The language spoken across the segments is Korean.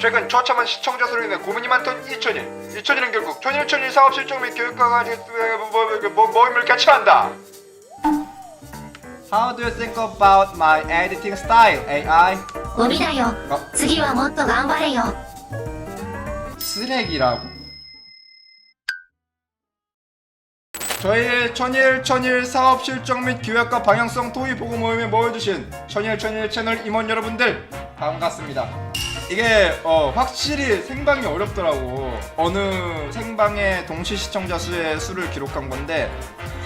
최근 처참한 시청자 수로 인해 고민이 많던 이천일. 이천일은 결국 천일 천일 사업 실종 및 교육과가 뭐, 모임을 개최한다. How do you think about my editing style, AI? ゴミだよあ次はもっと頑張れよ 쓰레기라고? 저희의 천일 천일 사업 실정 및 기획과 방향성 토의 보고 모임에 모여주신 천일 천일 채널 임원 여러분들 반갑습니다. 이게 어, 확실히 생방이 어렵더라고. 어느 생방의 동시 시청자 수의 수를 기록한 건데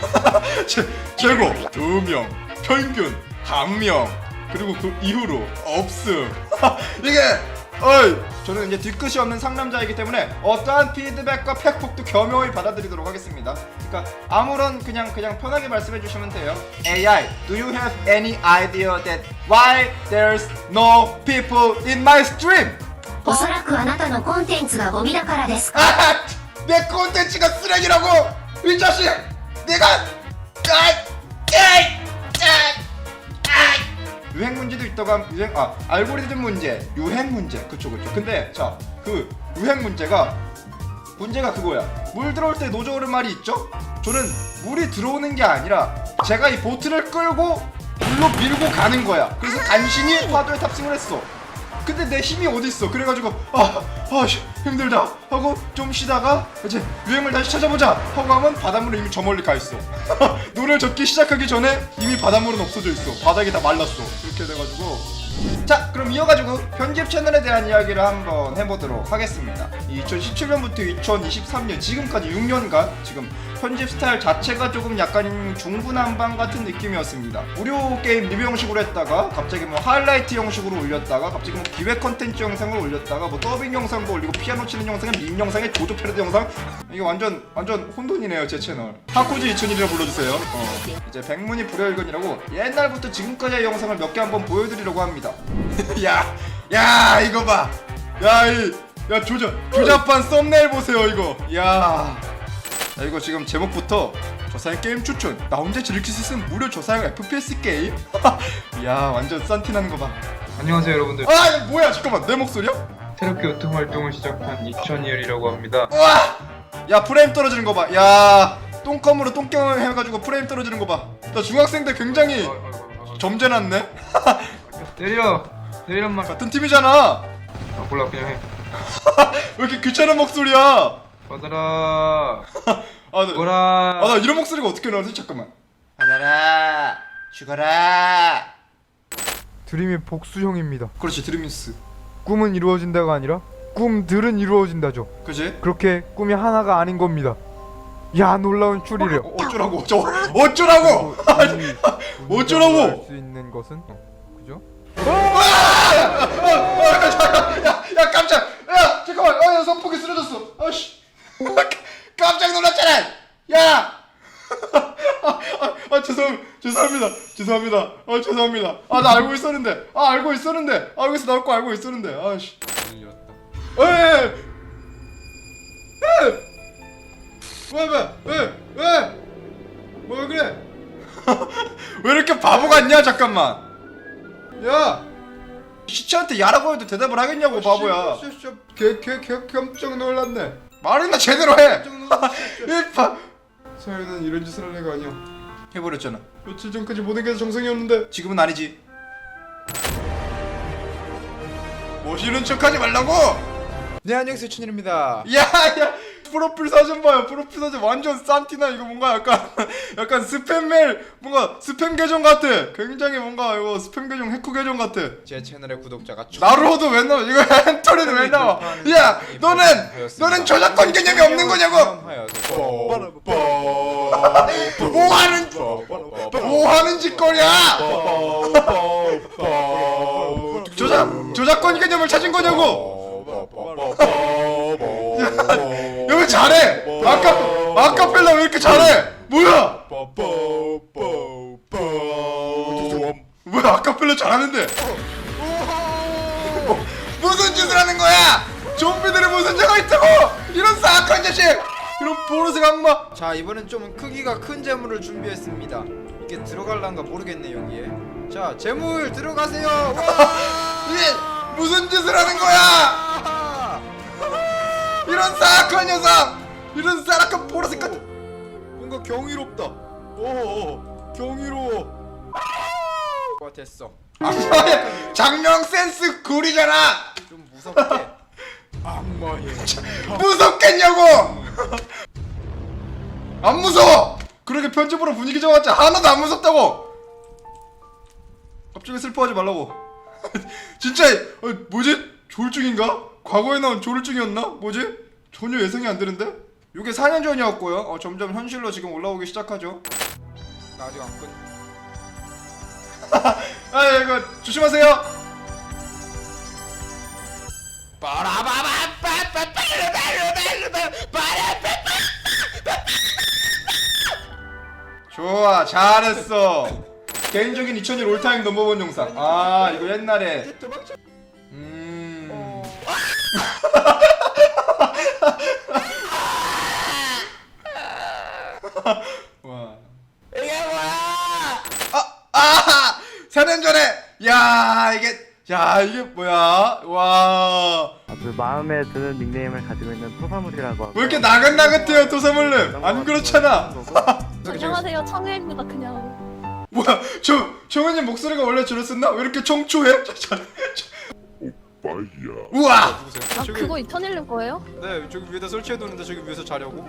최, 최고 두 명, 평균 한 명, 그리고 그 이후로 없음. 이게 어이 저는 이제 뒤끝이 없는 상남자이기 때문에 어떠한 피드백과 팩폭도 겸허히 받아들이도록 하겠습니다. 그러니까 아무런 그냥 그냥 편하게 말씀해 주시면 돼요. AI, do you have any idea that why there's no people in my stream? おそらくあなたのコンテンツがゴミだからですか 아, 내 콘텐츠가 쓰레기라고! 이 자식! 내가! 아, 유행 문제도 있다고 하면 유행 아 알고리즘 문제 유행 문제. 그쵸 그쵸. 근데 자 그 유행 문제가 문제가 그거야. 물 들어올 때 노저오른 말이 있죠? 저는 물이 들어오는 게 아니라 제가 이 보트를 끌고 물로 밀고 가는 거야. 그래서 간신히 파도에 탑승을 했어. 근데 내 힘이 어딨어? 그래가지고 아, 아 씨, 힘들다 하고 좀 쉬다가 이제 유행을 다시 찾아보자 하고 하면 바닷물에 이미 저 멀리 가 있어. 노래를 적기 시작하기 전에 이미 바닷물은 없어져 있어. 바닥이 다 말랐어. 이렇게 돼가지고. 자 그럼 이어가지고 편집 채널에 대한 이야기를 한번 해보도록 하겠습니다. 2017년부터 2023년 지금까지 6년간 지금 편집 스타일 자체가 조금 약간 중구난방 같은 느낌이었습니다. 무료 게임 리뷰 형식으로 했다가 갑자기 뭐 하이라이트 형식으로 올렸다가 갑자기 뭐 기획 컨텐츠 영상을 올렸다가 뭐 더빙 영상도 올리고 피아노 치는 영상에 밈 영상에 조조 패러디 영상 이게 완전 완전 혼돈이네요 제 채널 하코지 2001이라 불러주세요 어. 이제 백문이 불여일견이라고 옛날부터 지금까지의 영상을 몇 개 한번 보여드리려고 합니다 야, 야 이거 봐. 야, 이, 야 조잡, 조잡한 썸네일 보세요 이거. 야, 야 이거 지금 제목부터 저사양 게임 추천. 나 혼자 즐길 수 있는 무료 저사양 FPS 게임. 야, 완전 싼티나는 거 봐. 안녕하세요 여러분들 아, 뭐야? 잠깐만, 내 목소리야? 새롭게 유튜브 활동을 시작한 이천이엘이라고 합니다 와, 야 프레임 떨어지는 거 봐. 야, 똥컴으로 똥경을 해가지고 프레임 떨어지는 거 봐. 나 중학생 때 굉장히 점잖았네. 때려 때리란 말 같은 팀이잖아. 아, 몰라 그냥 해 왜 이렇게 귀찮은 목소리야? 받아라 아, 나, 뭐라 아, 나 이런 목소리가 어떻게 나오지? 잠깐만. 받아라, 죽어라. 드림이 복수형입니다. 그렇지, 드림인스. 꿈은 이루어진다가 아니라 꿈들은 이루어진다죠. 그지? 그렇게 꿈이 하나가 아닌 겁니다. 야 놀라운 추리력. 어, 어쩌라고? 저 어쩌라고? 어쩌라고? 할수 있는 것은 어, 그죠? 야, 깜짝. 야, 잠깐만. 아, 야, 선풍기 쓰러졌어. 아씨. 깜짝 놀랐잖아. 야. 아, 아, 아, 죄송, 죄송합니다. 죄송합니다. 아, 죄송합니다. 아, 나 알고 있었는데. 아, 알고 있었는데. 아, 여기서 나올 거 알고 있었는데. 아씨. 에! 왜, 왜, 왜, 왜? 뭐 그래? 왜 이렇게 바보 같냐? 잠깐만. 야, 시체한테 야라고 해도 대답을 하겠냐고 바보야. 개개 개 깜짝 놀랐네. 말이나 제대로 해. 이봐. 서현은 이런 짓을 할 애가 아니야. 해버렸잖아. 며칠 전까지 모든 게 정상이었는데 지금은 아니지. 멋있는 척하지 말라고. 네 안녕하세요 춘일입니다. 야야 프로필 사진 봐요. 프로필 사진 완전 싼티나 이거 뭔가 약간 약간 스팸 메일 뭔가 스팸 계정 같아. 굉장히 뭔가 이거 스팸 계정 해커 계정 같아. 제 채널의 구독자가 나루호도 왜 나와? 이거 엔터리는 왜 나와? 야 너는 너는 저작권 개념이 없는 거냐고! 뭐 하는 뭐 하는 짓거리야! 저작 저작권 개념을 찾은 거냐고 여기 잘해? 아까 아까펠라 왜 이렇게 잘해? 뭐야? 뭐야 아까펠라 잘하는데? 뭐, 무슨 짓을 하는 거야? 좀비들이 무슨 죄가 있다고? 이런 사악한 자식! 이런 보르색 악마! 자 이번엔 좀 크기가 큰 재물을 준비했습니다. 이게 들어갈란가 모르겠네 여기에. 자 재물 들어가세요! 와! 이게 무슨 짓을 하는 거야 사악한 녀석 이런 사악한 보라색 같은 뭔가 경이롭다. 오, 경이로워. 와 됐어. 악마의 장명 센스 구리잖아! 좀 무섭게. 악마의. 무섭겠냐고! 안 무서워! 그렇게 편집으로 분위기 잡았자 하나도 안 무섭다고! 갑자기 슬퍼하지 말라고. 진짜 어, 뭐지? 조울증인가? 과거에 나온 조울증이었나? 뭐지 전혀 예상이 안 되는데? 이게 4년 전이었고요. 어, 점점 현실로 지금 올라오기 시작하죠. 나 아직 안 끝. 아 이거 조심하세요. 좋아 잘했어. 개인적인 2001 올타임 넘버원 영상. 아 이거 옛날에. 음 와. 이게 뭐야? 아, 아! 4년 전에 야, 이게 야, 이게 뭐야? 와. 아주 마음에 드는 닉네임을 가지고 있는 토사물이라고 하고 왜 이렇게 나긋나긋해요, 도사물님? 안 그렇잖아. 안녕하세요 청해입니다 그냥 뭐야? 저 정현님 목소리가 원래 저랬었나? 왜 이렇게 청초해? 저, 저, 저. 우와! 누구세요? 아 그거 2001년 거예요? 네, 저기 위에다 설치해뒀는데 저기 위에서 자려고?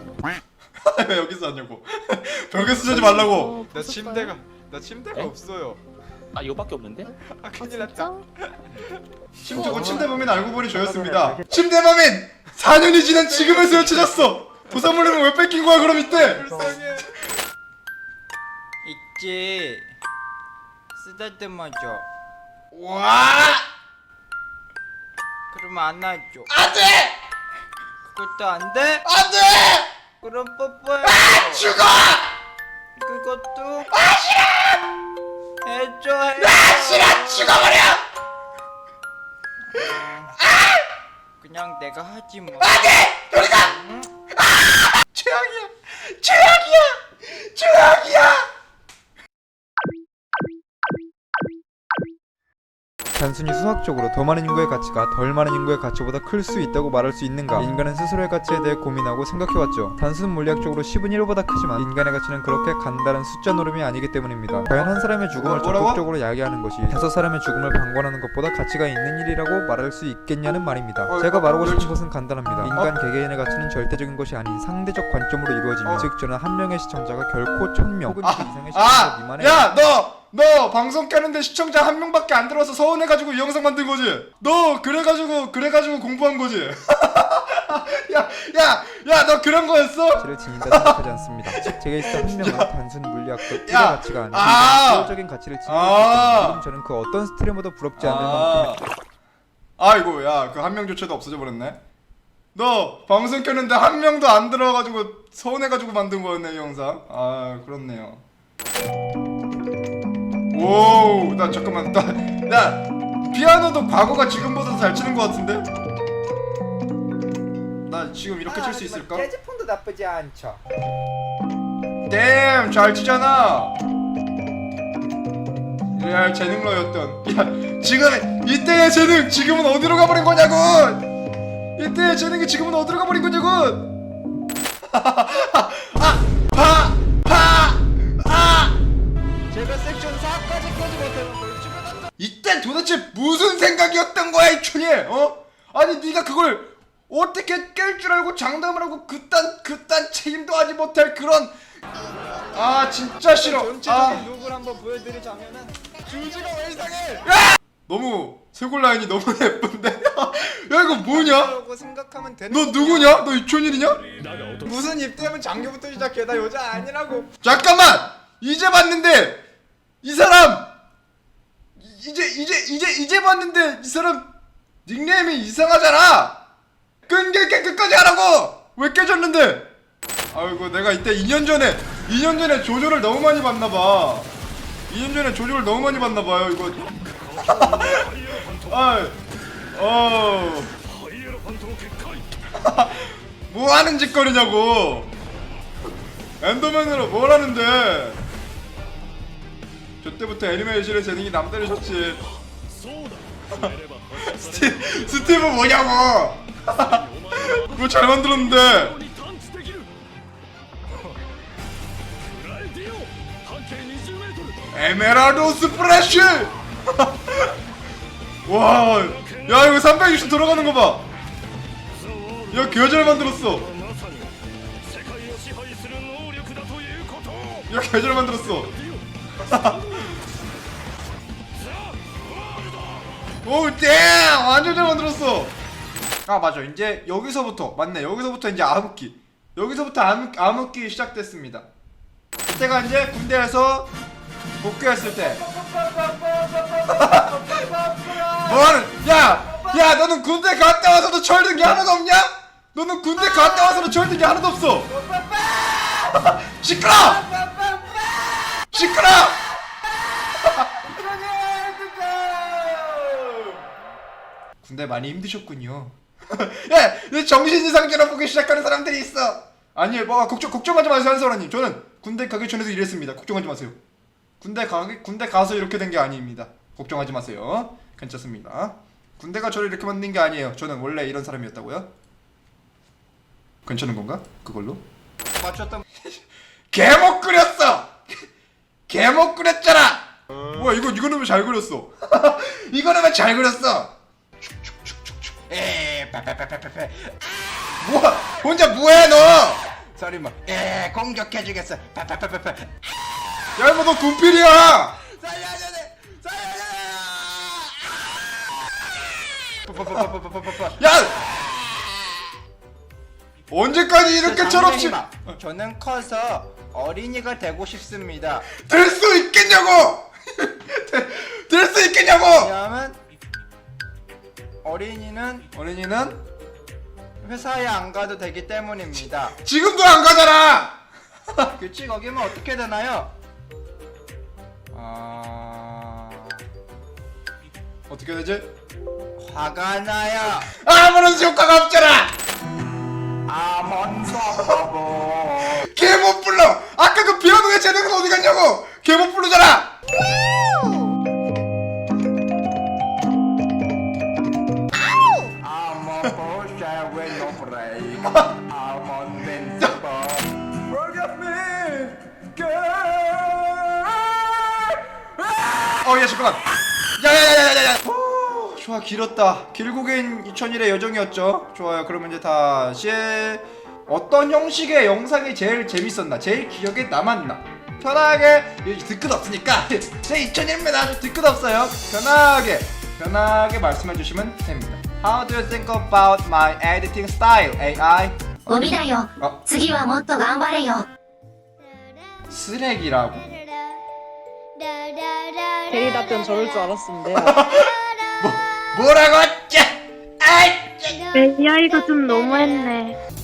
왜 여기서 하냐고? 벽에서 자지 말라고. 어, 나 보셨어요? 침대가 나 침대가 없어요. 아 이거밖에 없는데? 아 아 큰일 났다. 진짜? 심지어 그 침대범인 알고 보니 저였습니다. 침대범인 4년이 지난 지금에서야 찾았어. 도사물님은 왜 뺏긴 거야 그럼 이때? 불쌍해. 있지. 쓰다듬어줘. 와! 그러면 안 놔줘. 안돼! 그것도 안 돼? 안돼! 그럼 뽀뽀해. 죽어! 그것도 아 싫어. 해줘 해줘. 싫어 죽어버려! 그냥 내가 하지 뭐. 최악이야! 최악이야! 최악이야! 단순히 수학적으로 더 많은 인구의 가치가 덜 많은 인구의 가치보다 클 수 있다고 말할 수 있는가? 인간은 스스로의 가치에 대해 고민하고 생각해왔죠. 단순 물리학적으로 10은 1보다 크지만 인간의 가치는 그렇게 간단한 숫자 노름이 아니기 때문입니다. 과연 한 사람의 죽음을? 적극적으로 야기하는 것이 다섯 사람의 죽음을 방관하는 것보다 가치가 있는 일이라고 말할 수 있겠냐는 말입니다. 어, 제가 어, 말하고 싶은 멸치- 것은 간단합니다. 인간 개개인의 가치는 절대적인 것이 아닌 상대적 관점으로 이루어지며 어. 즉 저는 한 명의 시청자가 결코 천명 혹은 그 이상의 시청자 아! 미만의 야! 너! 너 방송 켜는데 시청자 한 명밖에 안 들어와서 서운해가지고 이 영상 만든 거지? 너 그래가지고 그래가지고 공부한 거지? 야! 야! 야! 너 그런 거였어? 가치를 지닌다 생각하지 않습니다. 즉 제게 있어 한 명은 단순 물리학적 야! 가치가 아니고 아! 기호적인 가치를 지니고 아! 있기 때문에 저는 그 어떤 스트리머도 부럽지 않을 아. 아이고 야 그 한 명 조차도 없어져 버렸네 너 방송 켰는데 한 명도 안 들어와가지고 서운해가지고 만든 거였네 이 영상 아 그렇네요 오나 잠깐만 나, 나 피아노도 과거가 지금보다 잘 치는 것 같은데? 나 지금 이렇게 칠 수 있을까? 재즈폰도 나쁘지 않죠. 댐 잘 치잖아. 레알 재능러였던. 야 지금 이때의 재능 지금은 어디로 가버린 거냐고! 이때의 재능이 지금은 어디로 가버린 거냐고 이때 도대체 무슨 생각이었던 거야 이춘이 어? 아니 네가 그걸 어떻게 깰 줄 알고 장담을 하고 그딴 그딴 책임도 하지 못할 그런 아 진짜 싫어. 전체적인 아. 룩을 한번 보여드리자면은 주지가 왜 이상해? 너무 쇄골 라인이 너무 예쁜데? 야 이거 뭐냐? 라고 생각하면 되는 너 누구냐? 너 이촌일이냐? 무슨 입대면 장교부터 시작해. 나 여자 아니라고. 잠깐만! 이제 봤는데 이 사람 이- 이제 이제 이제 이제 봤는데 이 사람 닉네임이 이상하잖아! 끈질게 끝까지 하라고! 왜 깨졌는데? 아이고 내가 이때 2년 전에 2년 전에 조조를 너무 많이 봤나 봐. 2년 전에 조조를 너무 많이 봤나 봐요 이거. 아이 어 뭐 하는 짓거리냐고. 엔더맨으로 뭘 하는데 저 때부터 애니메이션의 재능이 남다르셨지. 스티, 스티브 뭐냐고! 이거 잘 만들었는데. 에메랄드 스프래쉬 와 야 이거 360 돌아가는 거 봐 야 개잘 만들었어. 야 개잘 만들었어 오, 땡! 완전 잘 만들었어. 아, 맞아. 이제 여기서부터 맞네. 여기서부터 이제 암흑기. 여기서부터 암흑, 암흑기 시작됐습니다. 그때가 이제 군대에서 복귀했을 때. 뭐하는? 야, 야, 너는 군대 갔다 와서도 철든 게 하나도 없냐? 너는 군대 갔다 와서도 철든 게 하나도 없어. 시끄러! 시끄러! 군대 많이 힘드셨군요. 야, 이제 정신 이상처럼 보기 시작하는 사람들이 있어. 아니에요, 뭐 걱정 걱정하지 마세요, 한사원님. 저는 군대 가기 전에도 이랬습니다. 걱정하지 마세요. 군대 가기 군대 가서 이렇게 된 게 아닙니다. 걱정하지 마세요. 괜찮습니다. 군대가 저를 이렇게 만든 게 아니에요. 저는 원래 이런 사람이었다고요. 괜찮은 건가? 그걸로? 맞췄던 개못 그렸어. 개못 그렸잖아. 뭐야 이거 이거는 왜 잘 그렸어? 이거는 왜 잘 그렸어? 에 빠빠빠빠빠 뭐야 혼자 뭐해 너? 소리 뭐에 공격해주겠어. 빠빠빠빠빠 야 이거 너 군필이야. 살려줘 살려줘 야 언제까지 이렇게 철없이 저는 커서 어린이가 되고 싶습니다. 될 수 있겠냐고! 될 수 있겠냐고 어린이는 어린이는 회사에 안 가도 되기 때문입니다. 지금도 안 가잖아 규칙 어기면 어떻게 되나요? 아 어떻게 되지? 화가 나요. 아무런 효과가 없잖아 아몬드 버버. 걔못 불러 길었다. 길고 긴 2001의 여정이었죠. 좋아요. 그러면 이제 다시 어떤 형식의 영상이 제일 재밌었나, 제일 기억에 남았나. 편하게 뒤끝 없으니까 제 2001입니다. 아주 뒤끝 없어요. 편하게 편하게 말씀해 주시면 됩니다. How do you think about my editing style, AI? ゴミだよ 아 次はもっと頑張れよ 쓰레기라고. 대리 답변 저럴 줄 알았습니다. 뭐라고? 짜! 아이! AI가 좀 너무했네.